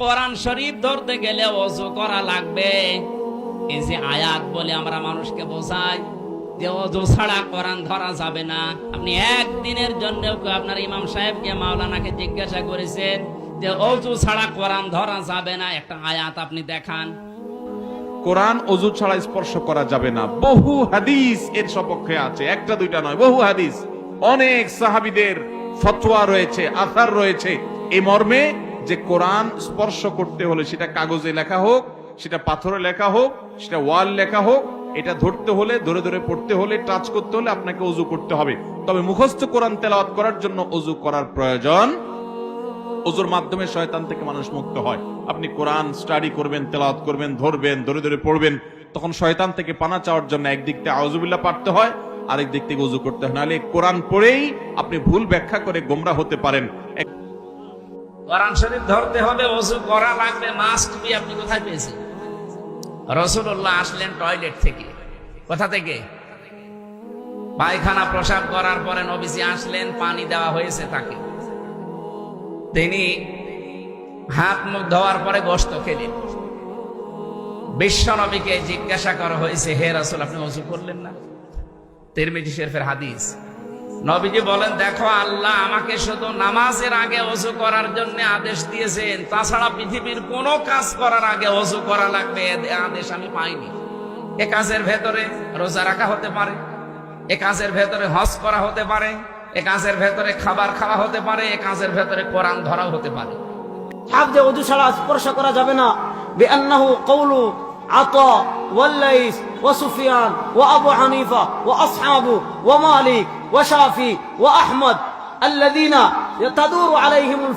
কোরআন শরীফ ধরতে গেলে অজু করা লাগবে। এই যে আয়াত বলে আমরা মানুষকে বোঝাই যে অজু ছাড়া কোরআন ধরা যাবে না। আপনি একদিনের জন্য আপনার ইমাম সাহেবকে, মাওলানাকে জিজ্ঞাসা করেছেন যে অজু ছাড়া কোরআন ধরা যাবে না। একটা আয়াত আপনি দেখান। কোরআন অজু ছাড়া স্পর্শ করা যাবে না। বহু হাদিস এর সপক্ষে আছে। একটা, দুইটা নয়, বহু হাদিস। অনেক সাহাবিদের ফতোয়া রয়েছে আথার রয়েছে। এই মর্মে যে কোরআন স্পর্শ করতে হলে সেটা কাগজে লেখা হোক, সেটা পাথরে লেখা হোক, সেটা ওয়াল লেখা হোক, এটা ধরতে হলে, ধরে ধরে পড়তে হলে, টাচ করতে হলে আপনাকে অজু করতে হবে। তবে মুখস্থ কোরআন তেলাওয়াত করার জন্য অজু করার প্রয়োজন। ওজুর মাধ্যমে শয়তান থেকে মানুষ মুক্ত হয়। আপনি কোরআন স্টাডি করবেন, তেলাওয়াত করবেন, ধরবেন, ধরে ধরে পড়বেন, তখন শয়তান থেকে পানা চাওয়ার জন্য একদিক থেকে আউজুবিল্লাহ পারতে হয় আরেক দিক থেকে উজু করতে হয়। নাহলে কোরআন পড়েই আপনি ভুল ব্যাখ্যা করে গোমরা হতে পারেন। কোরআন শরীফ ধরতে হলে অজু করা লাগবে মাস্ট বি আপনি কোথায় পেয়েছেন? রসুল্লাহ আসলেন টয়লেট থেকে। কোথা থেকে? পায়খানা প্রসাব করার পরে নবীজি আসলেন, পানি দেওয়া হয়েছে তাকে। তিনি হাত মুখ ধোয়ার পরে গোস্ত খেলেন। বিশ্ব নবীকে জিজ্ঞাসা করা হয়েছে, হে রাসুল, আপনি অজু করলেন না? তিরমিজি শেরফের হাদিস। নবীজি বলেন, দেখো, আল্লাহ আমাকে শুধু নামাজের আগে অজু করার জন্য আদেশ দিয়েছেন। তাছাড়া পৃথিবীর কোনো কাজ করার আগে অজু করা লাগবে আদেশ আমি পাইনি। এ কাজের ভেতরে রোজা রাখা হতে পারে, এ কাজের ভেতরে হজ করা হতে পারে, এ কাজের ভেতরে খাবার খাওয়া হতে পারে, এ কাজের ভেতরে কোরআন ধরাও হতে পারে। হাফজে অজু ছাড়া স্পর্শ করা যাবে না। আবু হানিফা ওয়া আসহাবু ওয়া মালিক ওয়া শাফি ওয়া আহমদ আল্লাযীনা তাদুরু আলাইহিমুল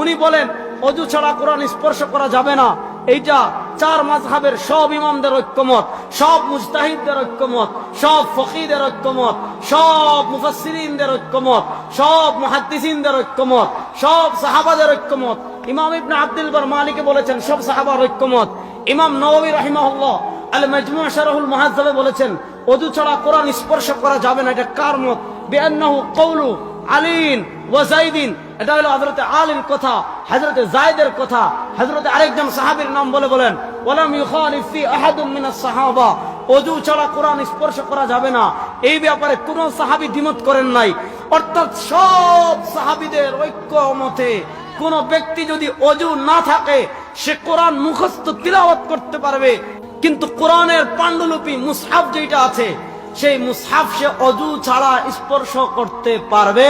উনি বলেন, অজু ছাড়া কোরআন স্পর্শ করা যাবে না। এইটা চার মাযহাবের সব ইমামদের ঐক্যমত, সব মুজতাহিদদের ঐক্যমত, সব ফকিদের ঐক্যমত, সব মুফাসসিরিনদের ঐক্যমত, সব মুহাদ্দিসিনদের ঐক্যমত, সব সাহাবাদের ঐক্যমত। ইমাম ইবনে আব্দুল বার মালিকে বলেছেন, সব সাহাবার ঐক্যমত। ইমাম নওয়াবী রাহিমাহুল্লাহ আল মাজমু শারহুল মুহাজ্জাবে বলেছেন, অজু ছাড়া কোরআন স্পর্শ করা যাবে না, এটা কার মত? কওলু আলীন ওয়া যাইদিন। এটা হলো হযরতে আলীর কথা, হযরতে যায়েদের কথা। হযরতে আরেকজন সাহাবীর নাম বলে বলেন, ওয়ালাম ইউখালিফ ফি আহাদুম মিনাস সাহাবা। অজু ছাড়া কোরআন স্পর্শ করা যাবে না। এই ব্যাপারে কোন সাহাবী দ্বিমত করেন নাই। অর্থাৎ সব সাহাবীদের ঐক্য মতে কোন ব্যক্তি যদি অজু না থাকে সে কোরআন মুখস্থ তিলাওয়াত করতে পারবে। কিন্তু কোরআনের পাণ্ডুলিপি মুসহাফ যেটা আছে, সেই মুসহাফ সে অজু ছাড়া স্পর্শ করতে পারবে।